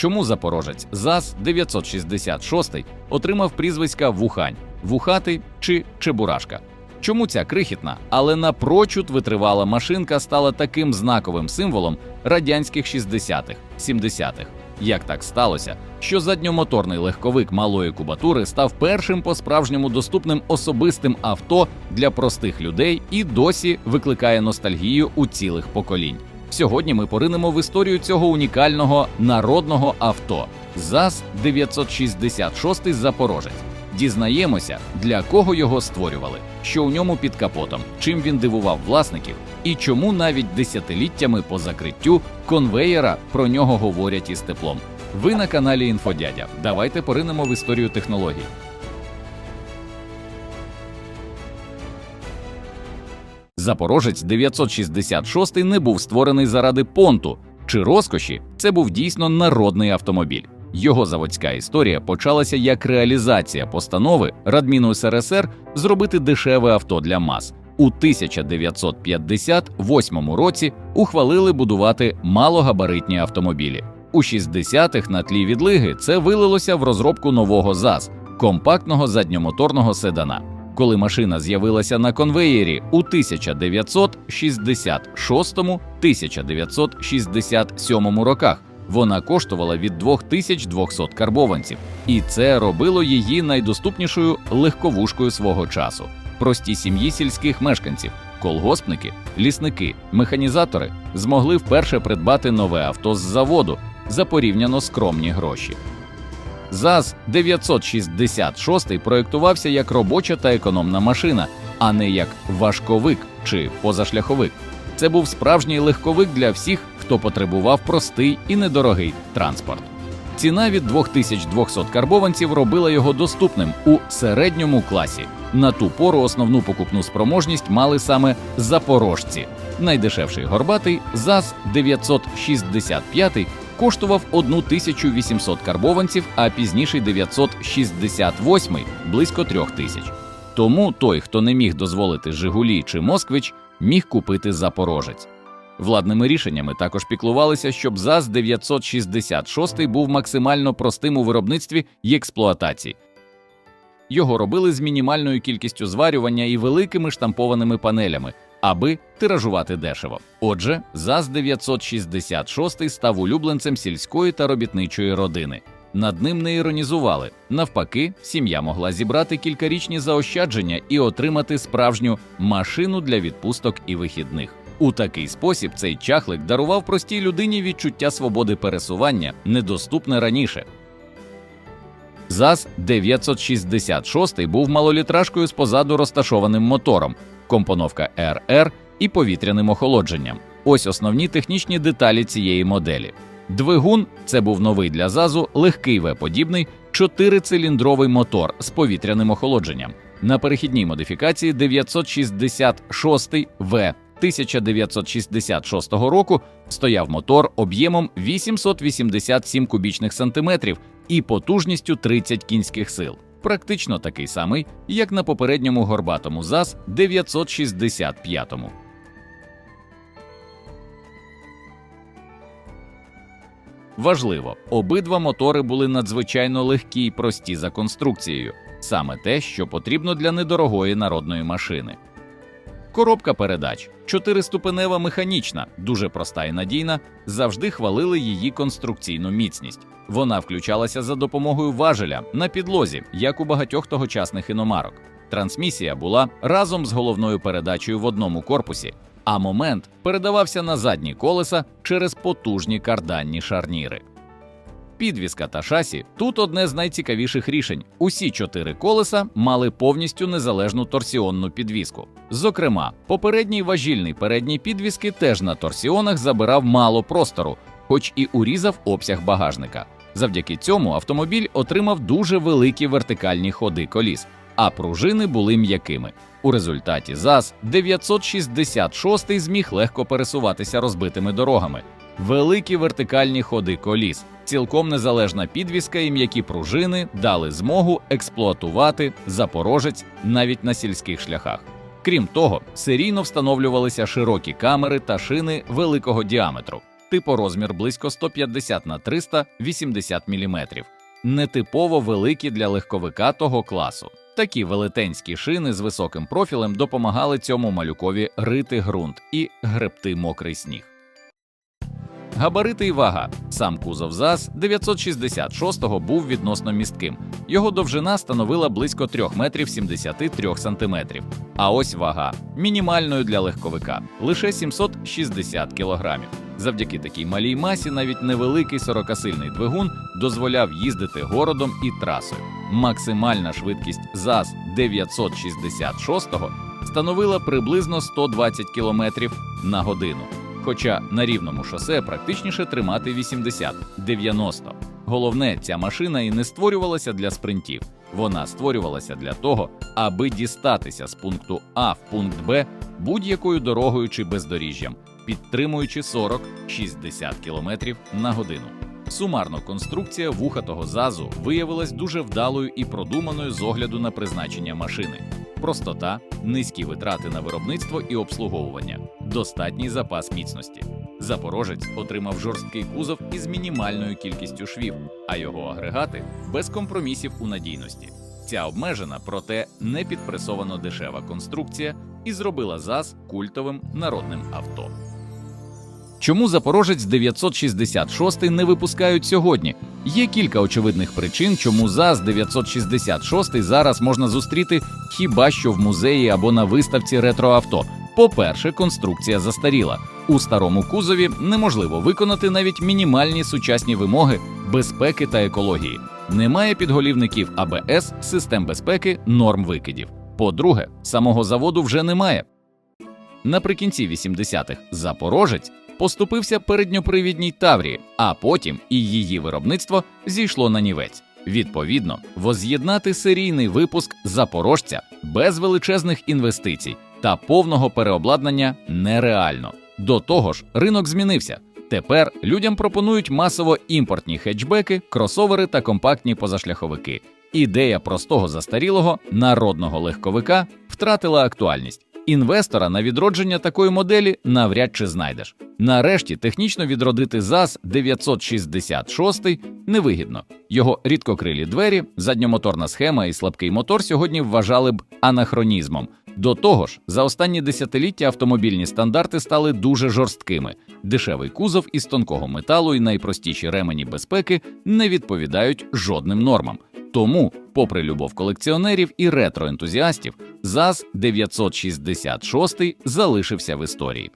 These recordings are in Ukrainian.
Чому запорожець ЗАЗ 966 отримав прізвиська Вухань, Вухатий чи Чебурашка? Чому ця крихітна, але напрочуд витривала машинка стала таким знаковим символом радянських 60-х, 70-х? Як так сталося, що задньомоторний легковик малої кубатури став першим по-справжньому доступним особистим авто для простих людей і досі викликає ностальгію у цілих поколінь? Сьогодні ми поринемо в історію цього унікального народного авто ЗАЗ 966 Запорожець. Дізнаємося, для кого його створювали, що у ньому під капотом, чим він дивував власників, і чому навіть десятиліттями по закриттю конвеєра про нього говорять із теплом. Ви на каналі Інфодядя. Давайте поринемо в історію технологій. Запорожець 966 не був створений заради понту чи розкоші. Це був дійсно народний автомобіль. Його заводська історія почалася як реалізація постанови Радміну СРСР зробити дешеве авто для мас. У 1958 році ухвалили будувати малогабаритні автомобілі. У 60-х на тлі відлиги це вилилося в розробку нового ЗАЗ компактного задньомоторного седана. Коли машина з'явилася на конвеєрі у 1966-1967 роках, вона коштувала від 2200 карбованців, і це робило її найдоступнішою легковушкою свого часу. Прості сім'ї сільських мешканців, колгоспники, лісники, механізатори змогли вперше придбати нове авто з заводу за порівняно скромні гроші. ЗАЗ 966 проєктувався як робоча та економна машина, а не як важковик чи позашляховик. Це був справжній легковик для всіх, хто потребував простий і недорогий транспорт. Ціна від 2200 карбованців робила його доступним у середньому класі. На ту пору основну покупну спроможність мали саме запорожці. Найдешевший горбатий ЗАЗ 965 коштував 1800 карбованців, а пізніший 968 – близько 3000. Тому той, хто не міг дозволити Жигулі чи Москвич, міг купити Запорожець. Владними рішеннями також піклувалися, щоб ЗАЗ 966 був максимально простим у виробництві і експлуатації. Його робили з мінімальною кількістю зварювання і великими штампованими панелями, аби тиражувати дешево. Отже, ЗАЗ 966 став улюбленцем сільської та робітничої родини. Над ним не іронізували. Навпаки, сім'я могла зібрати кількарічні заощадження і отримати справжню машину для відпусток і вихідних. У такий спосіб цей чахлик дарував простій людині відчуття свободи пересування, недоступне раніше. ЗАЗ 966 був малолітражкою з позаду розташованим мотором, компоновка РР і повітряним охолодженням. Ось основні технічні деталі цієї моделі. Двигун це був новий для ЗАЗу легкий В-подібний чотирициліндровий мотор з повітряним охолодженням. На перехідній модифікації 966 В 1966 року стояв мотор об'ємом 887 кубічних сантиметрів і потужністю 30 кінських сил. Практично такий самий, як на попередньому горбатому ЗАЗ 965. Важливо, обидва мотори були надзвичайно легкі й прості за конструкцією, саме те, що потрібно для недорогої народної машини. Коробка передач чотириступенева механічна, дуже проста і надійна, завжди хвалили її конструкційну міцність. Вона включалася за допомогою важеля на підлозі, як у багатьох тогочасних іномарок. Трансмісія була разом з головною передачею в одному корпусі, а момент передавався на задні колеса через потужні карданні шарніри. Підвіска та шасі тут одне з найцікавіших рішень. Усі чотири колеса мали повністю незалежну торсіонну підвіску. Зокрема, попередній важільний передній підвіски теж на торсіонах забирав мало простору, хоч і урізав обсяг багажника. Завдяки цьому автомобіль отримав дуже великі вертикальні ходи коліс, а пружини були м'якими. У результаті ЗАЗ 966 зміг легко пересуватися розбитими дорогами. Великі вертикальні ходи коліс, цілком незалежна підвіска і м'які пружини дали змогу експлуатувати запорожець навіть на сільських шляхах. Крім того, серійно встановлювалися широкі камери та шини великого діаметру. типорозмір близько 150 на 380 мм. Нетипово великі для легковика того класу. Такі велетенські шини з високим профілем допомагали цьому малюкові рити ґрунт і гребти мокрий сніг. Габарити і вага. Сам кузов ЗАЗ 966-го був відносно містким. Його довжина становила близько 3 метрів 73 сантиметрів. А ось вага мінімальною для легковика лише 760 кілограмів. Завдяки такій малій масі навіть невеликий 40-сильний двигун дозволяв їздити городом і трасою. Максимальна швидкість ЗАЗ 966-го становила приблизно 120 км на годину. Хоча на рівному шосе практичніше тримати 80-90. Головне, ця машина і не створювалася для спринтів. Вона створювалася для того, аби дістатися з пункту А в пункт Б будь-якою дорогою чи бездоріжжям, підтримуючи 40-60 км на годину. Сумарно конструкція вухатого ЗАЗу виявилась дуже вдалою і продуманою з огляду на призначення машини. Простота, низькі витрати на виробництво і обслуговування, достатній запас міцності. Запорожець отримав жорсткий кузов із мінімальною кількістю швів, а його агрегати без компромісів у надійності. Ця обмежена, проте не підпресовано дешева конструкція і зробила ЗАЗ культовим народним авто. Чому Запорожець 966 не випускають сьогодні? Є кілька очевидних причин, чому ЗАЗ 966 зараз можна зустріти хіба що в музеї або на виставці ретроавто. По-перше, конструкція застаріла. У старому кузові неможливо виконати навіть мінімальні сучасні вимоги безпеки та екології. Немає підголівників АБС, систем безпеки, норм викидів. По-друге, самого заводу вже немає. Наприкінці 80-х Запорожець поступився передньопривідній Таврії, а потім і її виробництво зійшло на нівець. Відповідно, воз'єднати серійний випуск запорожця без величезних інвестицій та повного переобладнання нереально. До того ж, ринок змінився. Тепер людям пропонують масово імпортні хетчбеки, кросовери та компактні позашляховики. Ідея простого застарілого народного легковика втратила актуальність. Інвестора на відродження такої моделі навряд чи знайдеш. Нарешті технічно відродити ЗАЗ 966 невигідно. Його рідкокрилі двері, задньомоторна схема і слабкий мотор сьогодні вважали б анахронізмом. До того ж, за останні десятиліття автомобільні стандарти стали дуже жорсткими. Дешевий кузов із тонкого металу і найпростіші ремені безпеки не відповідають жодним нормам. Тому, попри любов колекціонерів і ретроентузіастів, ЗАЗ 966 залишився в історії.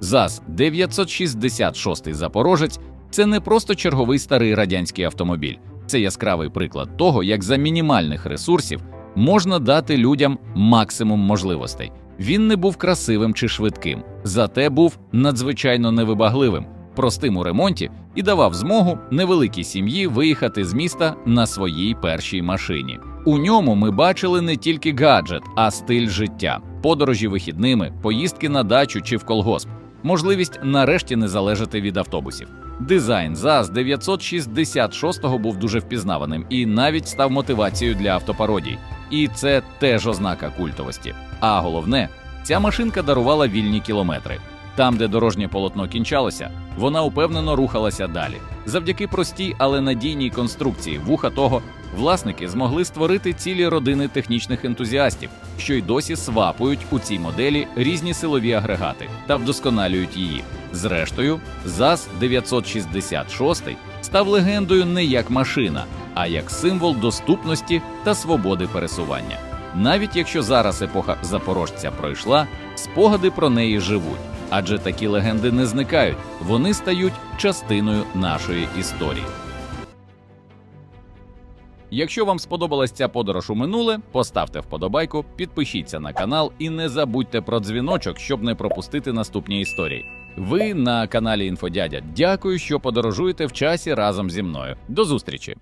ЗАЗ 966 Запорожець це не просто черговий старий радянський автомобіль, це яскравий приклад того, як за мінімальних ресурсів можна дати людям максимум можливостей. Він не був красивим чи швидким, зате був надзвичайно невибагливим, простим у ремонті і давав змогу невеликій сім'ї виїхати з міста на своїй першій машині. У ньому ми бачили не тільки гаджет, а стиль життя, подорожі вихідними, поїздки на дачу чи в колгосп, можливість нарешті не залежати від автобусів. Дизайн ЗАЗ 966 був дуже впізнаваним і навіть став мотивацією для автопародій. І це теж ознака культовості. А головне, ця машинка дарувала вільні кілометри. Там, де дорожнє полотно кінчалося, вона упевнено рухалася далі. Завдяки простій, але надійній конструкції вуха того власники змогли створити цілі родини технічних ентузіастів, що й досі свапують у цій моделі різні силові агрегати та вдосконалюють її. Зрештою, ЗАЗ 966 став легендою не як машина, а як символ доступності та свободи пересування. Навіть якщо зараз епоха запорожця пройшла, спогади про неї живуть, адже такі легенди не зникають, вони стають частиною нашої історії. Якщо вам сподобалась ця подорож у минуле, поставте вподобайку, підпишіться на канал і не забудьте про дзвіночок, щоб не пропустити наступні історії. Ви на каналі Інфодядя. Дякую, що подорожуєте в часі разом зі мною. До зустрічі!